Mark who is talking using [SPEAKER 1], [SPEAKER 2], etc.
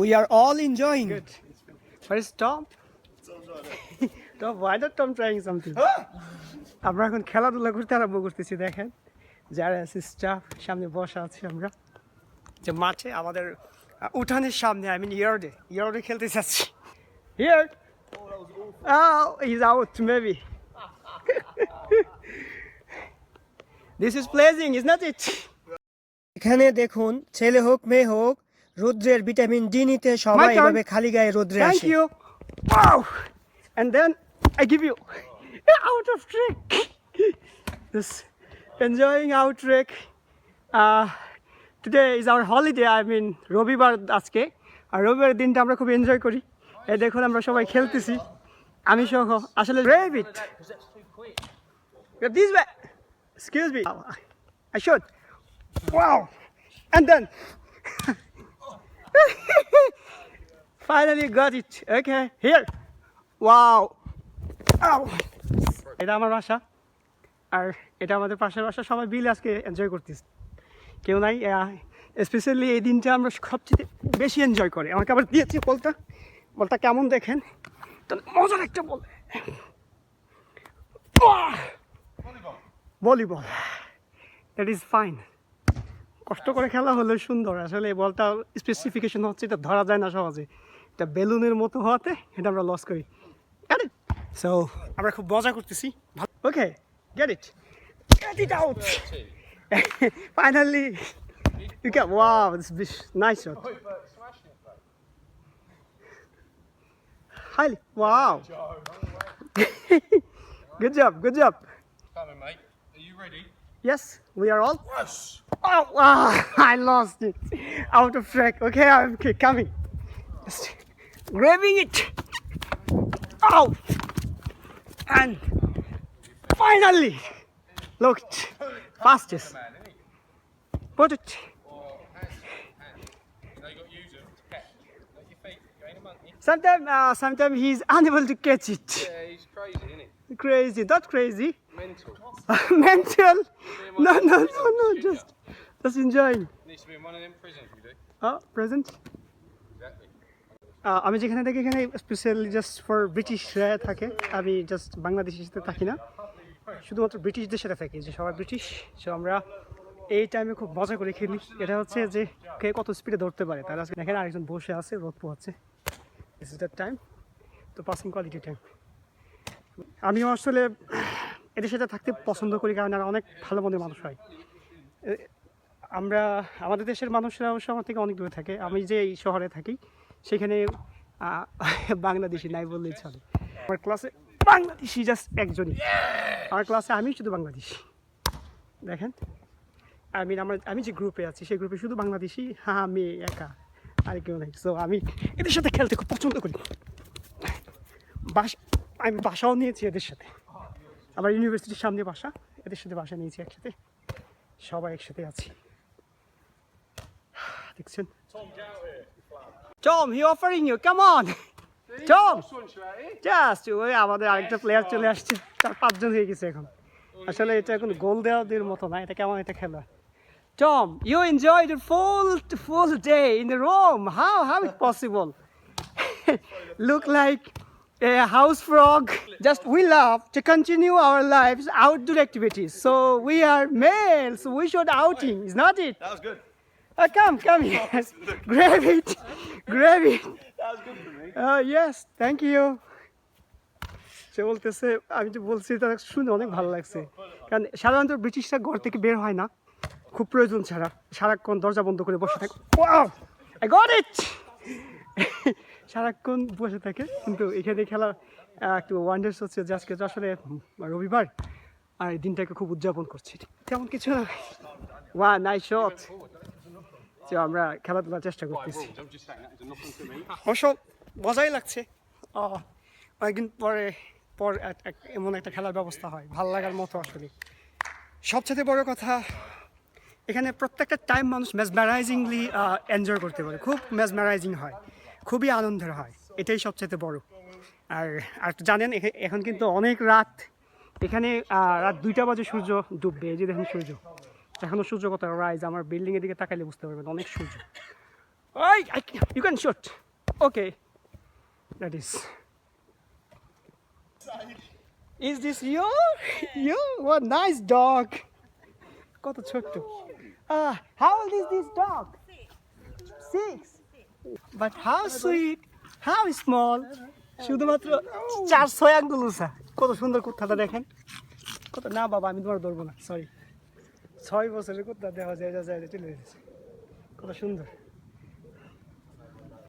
[SPEAKER 1] We are all enjoying.
[SPEAKER 2] Good. Where is Tom? Tom, why not Tom trying something? আমরা এখন খেলাধুলা করতে আরম্ভ করতেছি দেখেন যারা আছে স্টাফ সামনে বসা আছি আমরা যে মাঠে আমাদের উঠানের সামনে আই মিন ইয়ার্ডে ইয়ার্ডে খেলতে চাচ্ছি Oh, he's out maybe. this is pleasing, is not it?
[SPEAKER 1] এখানে দেখুন ছেলে হোক মেয়ে হোক রুদ্রের ভিটামিন ডি নিতে সবাই এভাবে খালি গায়ে রুদ্রে আসে।
[SPEAKER 2] Thank you wow and then I give you out of track this enjoying out track today is our holiday I mean রবিবার আজকে। আর রবিবারের দিনটা আমরা খুব এনজয় করি। এই দেখুন আমরা সবাই খেলতেছি। আমি সহ আসলে rabbit this back excuse me I should wow and then Finally got it. Okay, here. Wow. Ow. এটা আমার বাসা। আর এটা আমাদের পাশের বাসা। সবাই বিল আজকে এনজয় করতেছে। কেউ নাই স্পেশালি এই দিনটা আমরা সবচেয়ে বেশি এনজয় করি। আমাকে আবার দিয়েছি বলটা। বলটা কেমন দেখেন? তো মজার একটা ball. Volleyball. That is fine কষ্ট করে খেলা হলে সুন্দর। আসলে এই বলটা স্পেসিফিকেশন হচ্ছে, এটা ধরা যায় না সহজে। এটা বেলুনের মতো হওয়াতে এটা আমরা লস করি। সো আমরা খুব মজা করতেছি। Okay get it get it out finally you can wow this nice shot highly wow good job good job? Yes we are all
[SPEAKER 3] Yes.
[SPEAKER 2] Oh, ah, I lost it. Out of track. Okay, I'm okay, coming. Just grabbing it. Oh! And finally, look, fastest. Put it.
[SPEAKER 3] You know you got to use them to catch. Not your feet. You ain't a monkey.
[SPEAKER 2] Sometimes, uh, sometimes he's unable to catch it.
[SPEAKER 3] Yeah, he's crazy, isn't he?
[SPEAKER 2] Crazy, not crazy.
[SPEAKER 3] Mental.
[SPEAKER 2] Mental. No, no, no, no. Just, just enjoying.
[SPEAKER 3] Needs to be in one of them prisons, you do.
[SPEAKER 2] Oh, present.
[SPEAKER 3] Exactly.
[SPEAKER 2] আমি যেখানে থাকি এখানে specially just for ব্রিটিশরা থাকে আমি just বাংলাদেশের সাথে থাকি না শুধুমাত্র ব্রিটিশদের সাথে থাকি যে সবাই ব্রিটিশ সো আমরা এই টাইমে খুব মজা করে খেলি এটা হচ্ছে যে কে কত স্পিডে ধরতে পারে তারা এখানে আরেকজন বসে আছে রোদ পোহাচ্ছে দিস ইজ দ্যাট টাইম তো পাসিং কোয়ালিটি টাইম আমিও আসলে এদের সাথে থাকতে পছন্দ করি কারণ এরা অনেক ভালো মনের মানুষ হয়। আমরা, আমাদের দেশের মানুষরা অবশ্য আমার থেকে অনেক দূরে থাকে। আমি যে এই শহরে থাকি, সেখানে বাংলাদেশি নাই বললেই চলে। আমার ক্লাসে বাংলাদেশি জাস্ট একজনই। আমার ক্লাসে আমি শুধু বাংলাদেশি। দেখেন, আমি, আমার, আমি যে গ্রুপে আছি, সেই গ্রুপে শুধু বাংলাদেশি হ্যাঁ আমি একা, আর কেউ নেই। সো আমি এদের সাথে খেলতে খুব পছন্দ করি। বাস, আমি বাসাও নিয়েছি এদের সাথে। আমার ইউনিভার্সিটির সামনে বাসা এদের সাথে বাসা নিয়েছি একসাথে সবাই একসাথে আছি দেখছেন Tom, he offering you. Come on. Tom. Just ওই আমাদের আরেকটা প্লেয়ার চলে আসছে চার পাঁচজন হয়ে গেছে এখন আসলে এটা এখন গোল দেওয়াদের মতো না এটা কেমন একটা খেলা Tom, you enjoyed the full full day in the room. How how it possible? Look like a house frog. Just we love to continue our lives outdoor activities. So we are males. So we should outing. Is not it?
[SPEAKER 4] That was good.
[SPEAKER 2] Uh, come, come yes. Grab it. Grab it.
[SPEAKER 4] That was good for me.
[SPEAKER 2] Uh, yes, thank you. সে বলতেছে আমি যে বলছি তার শুনে অনেক ভালো লাগছে কারণ সাধারণত ব্রিটিশরা ঘর থেকে বের হয় না খুব প্রয়োজন ছাড়া সারাক্ষণ দরজা বন্ধ করে বসে থাকে আই গট ইট সারাক্ষণ বসে থাকে, কিন্তু এখানে খেলা একটু ওয়ান্ডার্স হচ্ছে যে আজকে আসলে রবিবার, আর এই দিনটাকে খুব উদযাপন করছি। তেমন কিছু না ওয়া নাই শট যে আমরা খেলাধুলার চেষ্টা করতেছি. অবশ্য মজাই লাগছে। অনেকদিন পরে, পর এমন একটা খেলার ব্যবস্থা হয়, ভালো লাগার মতো আসলে। সবচেয়ে বড় কথা, এখানে প্রত্যেকটা টাইম মানুষ মেসমারাইজিংলি এনজয় করতে পারে। খুব মেসমারাইজিং হয়। খুবই আনন্দের হয় এটাই সবচেয়ে বড়। আর আর জানেন এখে- এখন কিন্তু অনেক রাত এখানে রাত দুইটা বাজে সূর্য ডুববে এই যে দেখুন সূর্য। এখনও সূর্য কত রাইজ আমার বিল্ডিংয়ের দিকে তাকাইলে বুঝতে পারবেন অনেক সূর্য। ওই you can can okay that is is Is you you You? Nice dog. কত ছোট্ট। Ah, how old is this dog? But how sweet, how small. শুধুমাত্র চার ছয় আঙ্গুল উঁচা। কত সুন্দর কুত্তাটা দেখেন। কত না বাবা আমি তোমার ধরবো না সরি ছয় বছরের কুত্তা দেওয়া যায় যায় চলে গেছে। কত সুন্দর।